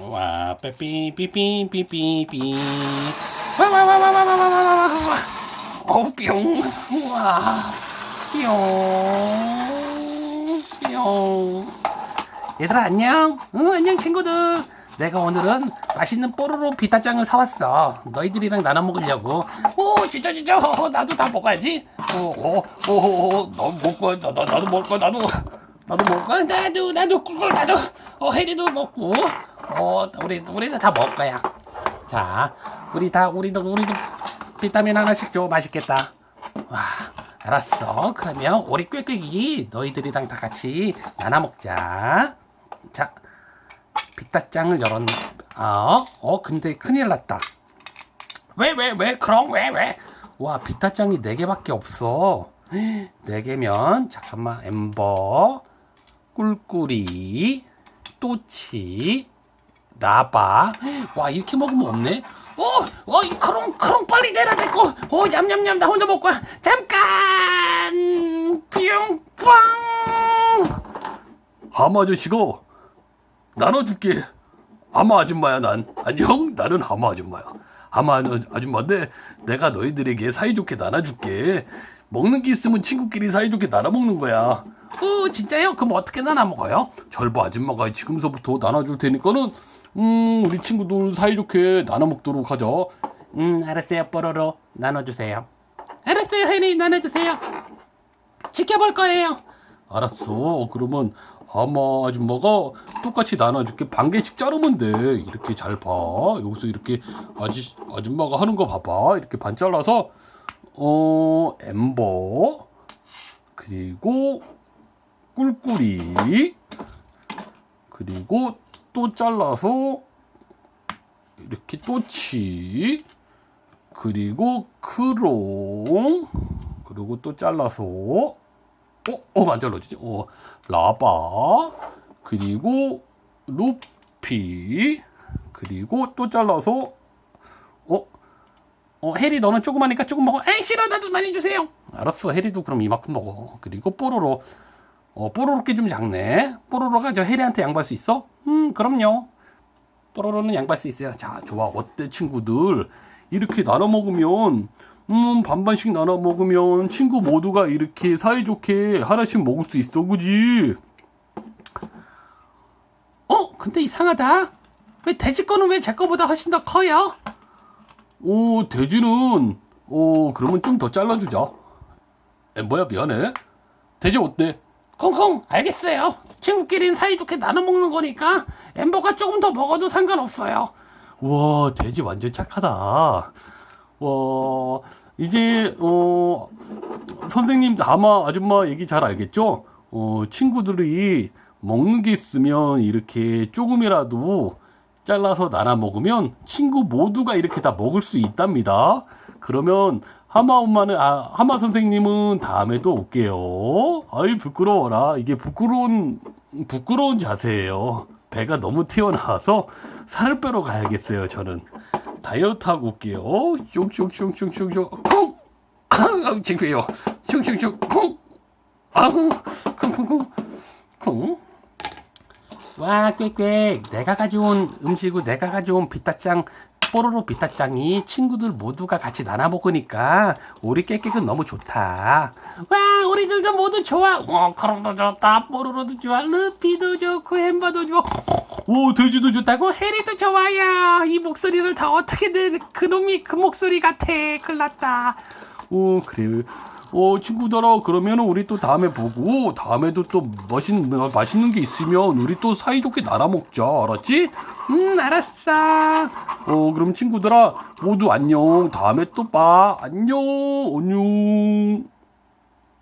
와, 삐삐삐삐 삐삐 삐. 와, 와, 와, 와, 와, 와, 와, 와, 와, 와. 어, 뿅. 와, 뿅. 뿅. 얘들아, 안녕. 응, 안녕, 친구들. 내가 오늘은 맛있는 뽀로로 비타짱을 사왔어. 너희들이랑 나눠 먹으려고. 오, 진짜, 진짜. 허허, 나도 다 먹어야지. 오, 오, 오, 오, 너 먹고, 나, 나, 나도 먹을 거야, 나도. 나도 먹을 거야. 나도, 나도, 그걸 나도. 어, 혜리도 먹고. 어, 우리, 우리도 다 먹을 거야. 자, 우리 다, 우리도, 우리도 비타민 하나씩 줘. 맛있겠다. 와, 알았어. 그러면 우리 꾀꾀기 너희들이랑 다 같이 나눠 먹자. 자, 비타짱을 열었. 어, 어, 근데 큰일 났다. 왜, 왜, 왜, 그럼, 왜, 왜? 와, 비타짱이 네 개밖에 없어. 네 개면, 잠깐만, 엠버, 꿀꿀이, 또치, 라바. 와, 이렇게 먹으면 없네? 어, 어, 이 크롱, 크롱 빨리 내라, 됐고. 어, 냠냠냠, 나 혼자 먹고. 와. 잠깐! 뿅빵! 하마 아저씨가 나눠줄게. 하마 아줌마야 난. 안녕. 나는 하마 아줌마야. 하마 아- 아줌마인데 내가 너희들에게 사이좋게 나눠줄게. 먹는 게 있으면 친구끼리 사이좋게 나눠 먹는 거야. 어, 진짜요? 그럼 어떻게 나눠 먹어요? 절부 아줌마가 지금서부터 나눠줄 테니까는 음 우리 친구들 사이좋게 나눠 먹도록 하자. 음, 알았어요, 뽀로로. 나눠주세요. 알았어요, 혜리, 나눠주세요. 지켜볼 거예요. 알았어. 그러면 하마 아줌마가 똑같이 나눠줄게. 반 개씩 자르면 돼. 이렇게 잘 봐. 여기서 이렇게 아지 아줌마가 하는 거 봐봐. 이렇게 반 잘라서 어 엠버 그리고 꿀꿀이 그리고 또 잘라서 이렇게 또치 그리고 크롱 그리고 또 잘라서 어? 어, 안 잘라지지? 어, 라바, 그리고 루피, 그리고 또 잘라서, 어, 어, 혜리, 너는 조그마니까 조금 먹어. 에이, 싫어, 나도 많이 주세요. 알았어. 해리도 그럼 이만큼 먹어. 그리고 뽀로로, 어, 뽀로로께 좀 작네. 뽀로로가 저 해리한테 양보할 수 있어? 음, 그럼요. 뽀로로는 양보할 수 있어요. 자, 좋아. 어때, 친구들? 이렇게 나눠 먹으면, 음, 반반씩 나눠 먹으면 친구 모두가 이렇게 사이좋게 하나씩 먹을 수 있어, 그지? 어, 근데 이상하다. 왜 돼지 거는 왜 제 거보다 훨씬 더 커요? 오, 돼지는, 어, 그러면 좀 더 잘라주자. 에, 뭐야, 미안해. 돼지 어때? 콩콩, 알겠어요. 친구끼리는 사이좋게 나눠 먹는 거니까 엠버가 조금 더 먹어도 상관없어요. 우와, 돼지 완전 착하다. 와, 이제, 어, 선생님, 아마 아줌마 얘기 잘 알겠죠? 어, 친구들이 먹는 게 있으면 이렇게 조금이라도 잘라서 나눠 먹으면 친구 모두가 이렇게 다 먹을 수 있답니다. 그러면 하마 엄마는, 아, 하마 선생님은 다음에도 올게요. 아이, 부끄러워라. 이게 부끄러운, 부끄러운 자세예요. 배가 너무 튀어나와서 살을 빼러 가야겠어요, 저는. 다이어트 하고 올게요. 슝슝슝슝슝슝 콩! 아, 창피해요. 슝슝슝 콩! 아, 콩콩콩 콩! 와, 꾀꾀. 내가 가져온 음식을 내가 가져온 비타짱, 뽀로로 비타짱이 친구들 모두가 같이 나눠 먹으니까 우리 깨깨는 너무 좋다. 와, 우리들도 모두 좋아. 어, 크롱도 좋다. 뽀로로도 좋아. 루피도 좋고 햄버도 좋아. 오, 돼지도 좋다. 좋다고 해리도 좋아요. 이 목소리를 다 어떻게 내 그놈이 그 목소리 같아. 큰일 났다. 오, 그래. 어, 친구들아, 그러면 우리 또 다음에 보고, 다음에도 또 맛있, 맛있는 게 있으면 우리 또 사이좋게 나눠 먹자. 알았지? 음, 알았어. 어, 그럼 친구들아, 모두 안녕. 다음에 또 봐. 안녕. 안녕.